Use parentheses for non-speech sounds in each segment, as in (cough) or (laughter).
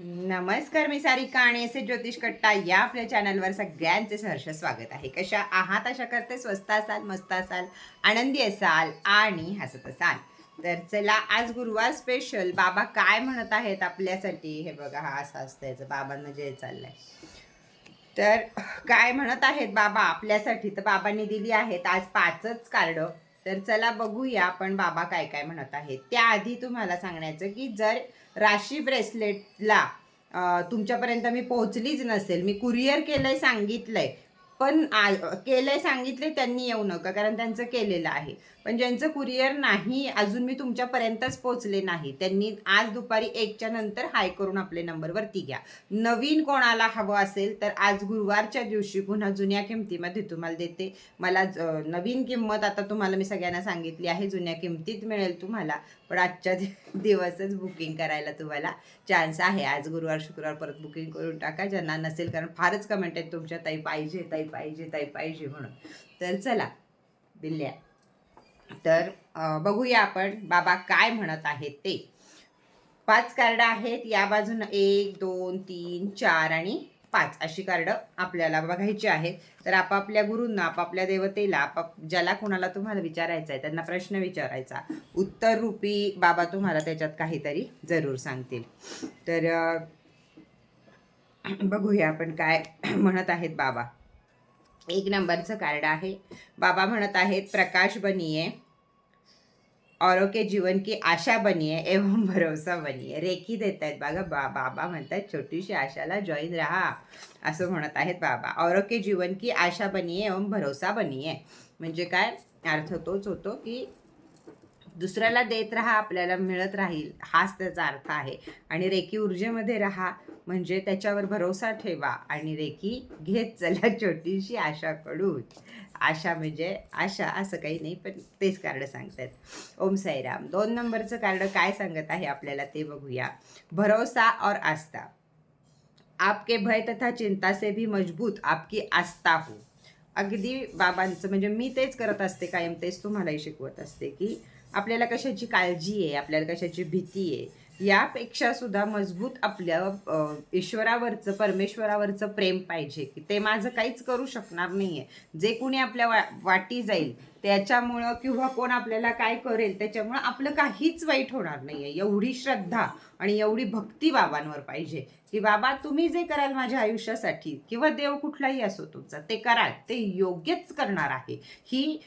नमस्कार मी सारिका आणि असे ज्योतिष कट्टा या आपल्या चॅनलवर सगळ्यांचे सहर्ष स्वागत आहे. कशा आहात? अशा करते स्वस्त असाल मस्त असाल आनंदी असाल आणि हसत असाल. तर चला आज गुरुवार स्पेशल बाबा काय म्हणत आहेत आपल्यासाठी? हे बघा हा असं असतं याचं बाबांना जे चाललंय. तर काय म्हणत आहेत बाबा आपल्यासाठी? तर बाबांनी दिली आहेत आज पाचच कार्ड. तर चला बघूया आपण बाबा काय काय म्हणत आहेत. त्याआधी तुम्हाला सांगण्याचं की जर राशी ब्रेसलेटला तुमच्यापर्यंत मी पोहोचलीच नसेल मी कुरिअर केलंय सांगितलंय पण आ- केलंय सांगितले त्यांनी येऊ नका कारण त्यांचं केलेलं आहे. पण ज्यांचं कुरिअर नाही अजून मी तुमच्यापर्यंतच पोहोचले नाही. त्यांनी आज दुपारी एकच्या नंतर हाय करून आपले नंबरवरती घ्या. नवीन कोणाला हवं असेल तर आज गुरुवारच्या दिवशी पुन्हा जुन्या किमतीमध्ये तुम्हाला देते. मला ज- नवीन किंमत आता तुम्हाला मी सगळ्यांना सांगितली आहे जुन्या किमतीत मिळेल तुम्हाला. पण आजच्या दिवसच बुकिंग करायला तुम्हाला चान्स आहे. आज गुरुवार शुक्रवार परत बुकिंग करून टाका. ज्यांना नसेल कारण फारच कमेंट आहेत तुमच्या ताई पाहिजे ताई पाहिजे ताई पाहिजे म्हणून. तर चला दिल्या. तर बघूया आपण बाबा काय म्हणत आहेत ते. पाच कार्ड आहेत या बाजूनं एक दोन तीन चार आणि पाच अशी कार्ड आपल्याला बघायची आहेत. तर आपापल्या गुरूंना आपापल्या देवतेला आपाप ज्याला कोणाला तुम्हाला विचारायचं आहे त्यांना प्रश्न विचारायचा. उत्तर रूपी बाबा तुम्हाला त्याच्यात काहीतरी जरूर सांगतील. तर बघूया आपण काय म्हणत आहेत बाबा. एक नंबरचं कार्ड आहे. बाबा म्हणत आहेत प्रकाश बनिये. औरों के जीवन की आशा बनिये एवं भरोसा बनिये. रेखी देत आहेत बघा बा बाबा म्हणतात छोटीशी आशाला जॉईन राहा. असं म्हणत आहेत बाबा. औरों के जीवन की आशा बनिये एवं भरोसा बनिये. म्हणजे काय? अर्थ तोच होतो की दुसऱ्याला देत राहा आपल्याला मिळत राहील. हाच त्याचा अर्थ आहे. आणि रेकी ऊर्जेमध्ये राहा म्हणजे त्याच्यावर भरोसा ठेवा. आणि रेकी घेत चला छोटीशी आशाकडून आशा म्हणजे आशा असं काही नाही पण तेच कार्ड सांगतात. ओम साईराम. दोन नंबरचं कार्ड काय सांगत आहे आपल्याला ते बघूया. भरोसा और आस्था. आपके भय तथा चिंता से भी मजबूत आपकी आस्था हो. अगदी बाबांचं म्हणजे मी तेच करत असते कायम तेच तुम्हालाही शिकवत असते की आपल्याला कशाची काळजी आहे आपल्याला कशाची भीती आहे यापेक्षा सुद्धा मजबूत आपल्या ईश्वरावरचं परमेश्वरावरचं प्रेम पाहिजे की ते माझं काहीच करू शकणार नाही आहे जे कुणी आपल्या वा वाटी जाईल त्याच्यामुळं किंवा कोण आपल्याला काय करेल त्याच्यामुळं आपलं काहीच वाईट होणार नाही आहे एवढी श्रद्धा आणि एवढी भक्ती बाबांवर पाहिजे की बाबा तुम्ही जे कराल माझ्या आयुष्यासाठी किंवा देव कुठलाही असो तुमचा ते कराल ते योग्यच करणार आहे. ही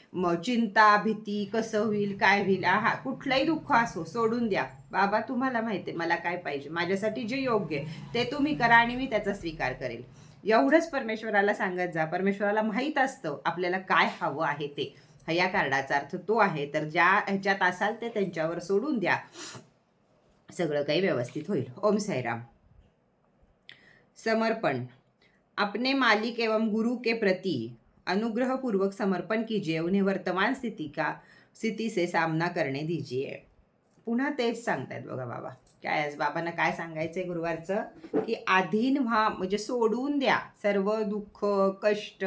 चिंता भीती कसं होईल काय होईल हा कुठलंही दुःख असो सोडून द्या. बाबा तुम्हाला माहिती आहे मला काय पाहिजे माझ्यासाठी जे योग्य आहे ते तुम्ही करा आणि मी त्याचा स्वीकार करेल. एवढंच परमेश्वराला सांगत जा. परमेश्वराला माहीत असतं आपल्याला काय हवं आहे ते. या कार्डाचा अर्थ तो आहे. तर ज्या ह्याच्यात असाल ते त्यांच्यावर सोडून द्या. सगळं काही व्यवस्थित होईल. ओम साईराम. समर्पण. अपने मालिक एवं गुरु के प्रति अनुग्रहपूर्वक समर्पण कीजिए. उन्हें वर्तमान स्थिति का स्थिति से सामना करने दीजिए. पुन्हा तेच सांगतायत बघा बाबा. काय आज बाबांना काय सांगायचंय गुरुवारचं? की आधीन व्हा म्हणजे सोडून द्या. सर्व दुःख कष्ट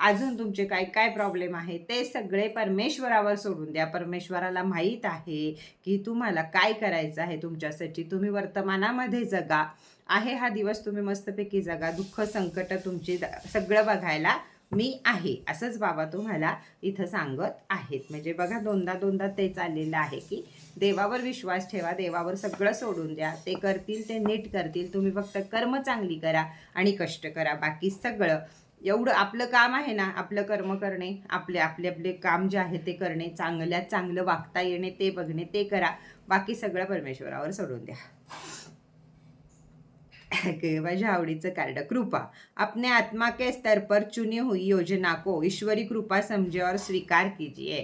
अजून तुमचे काय काय प्रॉब्लेम आहे ते सगळे परमेश्वरावर सोडून द्या. परमेश्वराला माहीत आहे की तुम्हाला काय करायचं आहे तुमच्यासाठी. तुम्ही वर्तमानामध्ये जगा. आहे हा दिवस तुम्ही मस्तपैकी जगा. दुःख संकट तुमची सगळं बघायला मी आहे. असंच बाबा तुम्हाला इथं सांगत आहेत. म्हणजे बघा दोनदा दोनदा ते चाललेलं आहे की देवावर विश्वास ठेवा देवावर सगळं सोडून द्या. ते करतील ते नीट करतील. तुम्ही फक्त कर्म चांगली करा आणि कष्ट करा. बाकी सगळं एवढं आपलं काम आहे ना आपलं कर्म करणे आपले आपले आपले काम जे आहे ते करणे चांगल्यात चांगलं वागता येणे ते बघणे ते करा. बाकी सगळं परमेश्वरावर सोडून द्या. माझ्या आवडीचं कार्ड? कृपा. अपने आत्मा के स्तर पर चुनी हुई योजना को ईश्वरी कृपा समझे और स्वीकार कीजिए.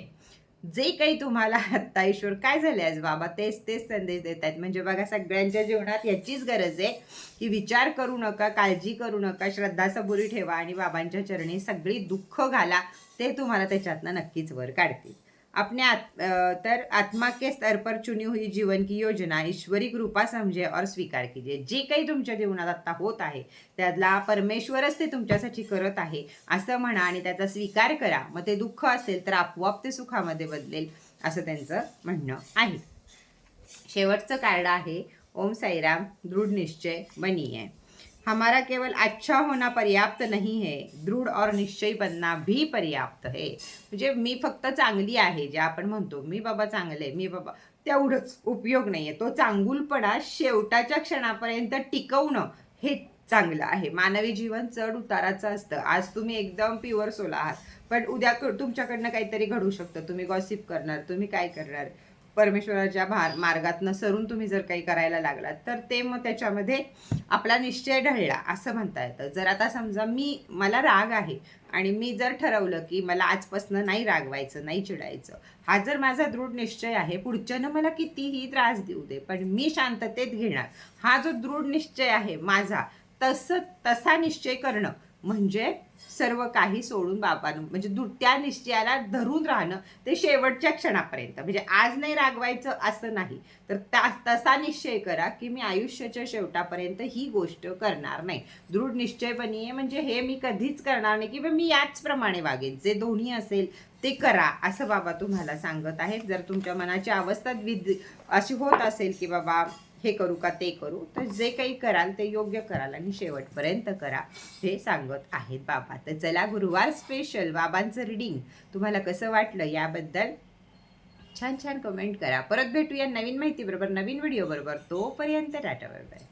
जे काही तुम्हाला (laughs) आत्ता ईश्वर काय झाले आज बाबा तेच तेच संदेश देत आहेत म्हणजे बघा सगळ्यांच्या जीवनात याचीच गरज आहे की विचार करू नका काळजी करू नका श्रद्धा सबुरी ठेवा आणि बाबांच्या चरणी सगळी दुःख घाला. ते तुम्हाला त्याच्यातनं नक्कीच वर काढतील. अपने आत तर आत्मा के स्तर पर चुनी हुई जीवन की योजना ईश्वरी कृपा समझे और स्वीकार कीजिए। जे काही तुमच्या जीवनात आत्ता होत आहे त्यातला परमेश्वरच ते तुमच्यासाठी करत आहे असं म्हणा आणि त्याचा स्वीकार करा. मग ते दुःख असेल तर आपोआप ते सुखामध्ये बदलेल असं त्यांचं म्हणणं आहे. शेवटचं कार्ड आहे ओम साईराम दृढ़ निश्चय आहे हमारा केवल अच्छा होना पर्याप्त नहीं है दृढ और निश्चय बनना भी पर्याप्त है। म्हणजे मी फक्त चांगली आहे जे आपण म्हणतो मी बाबा चांगले मी बाबा तेवढंच उपयोग नाही आहे तो चांगुलपणा शेवटाच्या क्षणापर्यंत टिकवणं हे चांगलं आहे. मानवी जीवन चढ उताराचं असतं. आज तुम्ही एकदम प्युअर सोल आहात. पण उद्या तुमच्याकडनं काहीतरी घडू शकतं. तुम्ही गॉसिप करणार तुम्ही काय करणार? परमेश्वराच्या भार मार्गातनं सरून तुम्ही जर काही करायला लागलात तर ते मग त्याच्यामध्ये आपला निश्चय ढळला असं म्हणता येतं. जर आता समजा मी मला राग आहे आणि मी जर ठरवलं की मला आजपासनं नाही रागवायचं नाही चिडायचं हा जर माझा दृढ निश्चय आहे पुढच्यानं मला कितीही त्रास देऊ दे पण मी शांततेत घेणार. हा जो दृढ निश्चय आहे माझा तसं तसा निश्चय करणं म्हणजे सर्व काही सोडून बाबांनो म्हणजे दुट्या निश्चयाला धरून राहणं ते शेवटच्या क्षणापर्यंत. म्हणजे आज नाही रागवायचं असं नाही. तर त्या तसा निश्चय करा की मी आयुष्याच्या शेवटापर्यंत ही गोष्ट करणार नाही. दृढ निश्चय बनिये म्हणजे हे मी कधीच करणार नाही किंवा मी याचप्रमाणे वागेन. जे दोन्ही असेल ते करा असं बाबा तुम्हाला सांगत आहेत. जर तुमच्या मनाची अवस्था विद अशी होत असेल की बाबा हे करू का ते करू? तर जे काही कराल ते योग्य कराल आणि शेवटपर्यंत करा हे सांगत आहेत बाबा. तर चला गुरुवार स्पेशल बाबांचं रिडिंग तुम्हाला कसं वाटलं याबद्दल? छान छान कमेंट करा. परत भेटूया नवीन माहितीबरोबर नवीन व्हिडिओ बरोबर. तोपर्यंत टाटा बाय बाय